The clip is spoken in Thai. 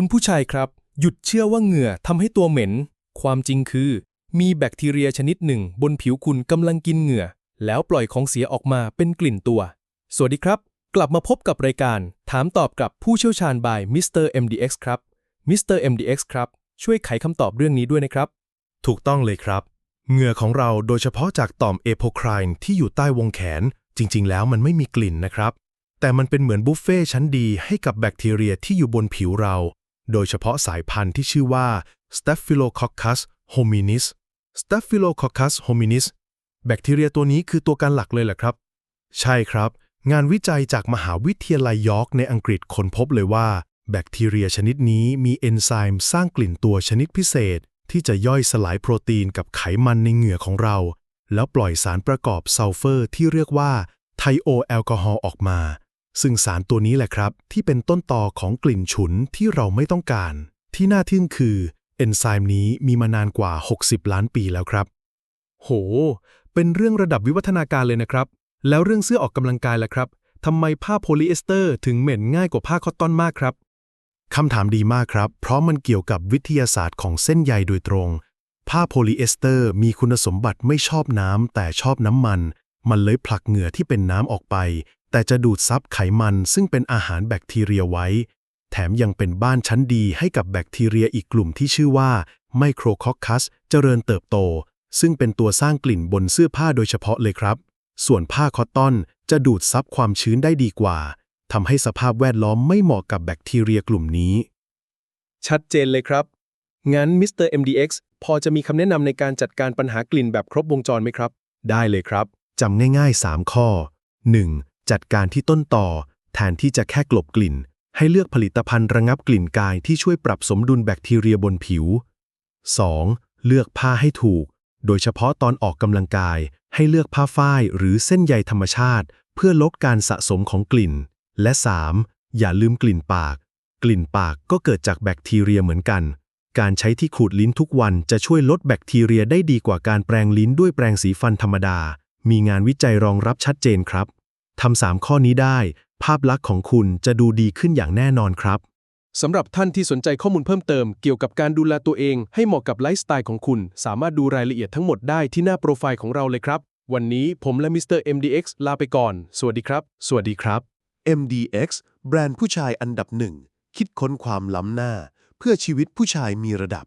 คุณผู้ชายครับ หยุดเชื่อว่าเหงื่อทำให้ตัวเหม็น ความจริงคือ มีแบคทีเรียชนิดหนึ่ง บนผิวคุณกำลังกินเหงื่อ แล้วปล่อยของเสียออกมาเป็นกลิ่นตัว สวัสดีครับ กลับมาพบกับรายการ ถามตอบกับผู้เชี่ยวชาญบายมิสเตอร์ MDX ครับมิสเตอร์ MDX ครับช่วยไขคำตอบเรื่องนี้ด้วยนะครับ ถูกต้องเลยครับ เหงื่อของเราโดยเฉพาะจากต่อมเอโพไครน์ที่อยู่ใต้วงแขน จริง ๆ แล้วมันไม่มีกลิ่นนะครับ แต่มันเป็นเหมือนบุฟเฟ่ชั้นดีให้กับแบคทีเรียที่อยู่บนผิวเรา โดยเฉพาะสายพันธุ์ที่ชื่อว่า Staphylococcus hominis Staphylococcus hominis แบคทีเรียตัวนี้คือตัวการหลักเลยแหละครับ ใช่ครับ งานวิจัยจากมหาวิทยาลัยยอร์กในอังกฤษค้นพบเลยว่า แบคทีเรียชนิดนี้มีเอนไซม์สร้างกลิ่นตัวชนิดพิเศษ ที่จะย่อยสลายโปรตีนกับไขมันในเหงื่อของเรา แล้วปล่อยสารประกอบซัลเฟอร์ที่เรียกว่าไทโอแอลกอฮอล์ออกมา ซึ่งสารตัวนี้แหละครับ ที่เป็นต้นต่อของกลิ่นฉุนที่เราไม่ต้องการ ที่น่าทึ่งคือเอนไซม์นี้มีมานานกว่า 60 ล้านปีแล้วครับ โห เป็นเรื่องระดับวิวัฒนาการเลยนะครับ แล้วเรื่องเสื้อออกกำลังกายล่ะครับทำไมผ้าโพลีเอสเตอร์ถึงเหม็นง่ายกว่าผ้าคอตตอนมากครับคำถามดีมากครับ เพราะมันเกี่ยวกับวิทยาศาสตร์ของเส้นใยโดยตรง ผ้าโพลีเอสเตอร์มีคุณสมบัติไม่ชอบน้ำแต่ชอบน้ำมัน มันเลยผลักเหงื่อที่เป็นน้ำออกไป แต่จะดูดซับไขมันซึ่งเป็นอาหารแบคทีเรียไว้ แถมยังเป็นบ้านชั้นดีให้กับแบคทีเรียอีกกลุ่มที่ชื่อว่าไมโครคอคคัสเจริญเติบโต ซึ่งเป็นตัวสร้างกลิ่นบนเสื้อผ้าโดยเฉพาะเลยครับ ส่วนผ้าคอตตอนจะดูดซับความชื้นได้ดีกว่าทำให้สภาพแวดล้อมไม่เหมาะกับแบคทีเรียกลุ่มนี้ ชัดเจนเลยครับ งั้นมิสเตอร์ MDX พอจะมีคำแนะนำในการจัดการปัญหากลิ่นแบบครบวงจรไหมครับ ได้เลยครับจำง่ายๆ 3 ข้อ 1. จัดการที่ต้นต่อ แทนที่จะแค่กลบกลิ่น ให้เลือกผลิตภัณฑ์ระงับกลิ่นกายที่ช่วยปรับสมดุลแบคทีเรียบนผิว 2. เลือกผ้าให้ถูก โดยเฉพาะตอนออกกำลังกาย ให้เลือกผ้าฝ้ายหรือเส้นใยธรรมชาติ เพื่อลดการสะสมของกลิ่น และ 3. อย่าลืมกลิ่นปาก กลิ่นปากก็เกิดจากแบคทีเรียเหมือนกัน การใช้ที่ขูดลิ้นทุกวันจะช่วยลดแบคทีเรียได้ดีกว่าการแปรงลิ้นด้วยแปรงสีฟันธรรมดา มีงานวิจัยรองรับชัดเจนครับ ทำสามข้อนี้ได้ ภาพลักษณ์ของคุณจะดูดีขึ้นอย่างแน่นอนครับสำหรับท่านที่สนใจข้อมูลเพิ่มเติมเกี่ยวกับการดูแลตัวเองให้เหมาะกับไลฟ์สไตล์ของคุณ สามารถดูรายละเอียดทั้งหมดได้ที่หน้าโปรไฟล์ของเราเลยครับ วันนี้ผมและมิสเตอร์ MDX ลาไปก่อน สวัสดีครับ สวัสดีครับ MDX แบรนด์ผู้ชายอันดับหนึ่งคิดค้นความล้ำหน้า เพื่อชีวิตผู้ชายมีระดับ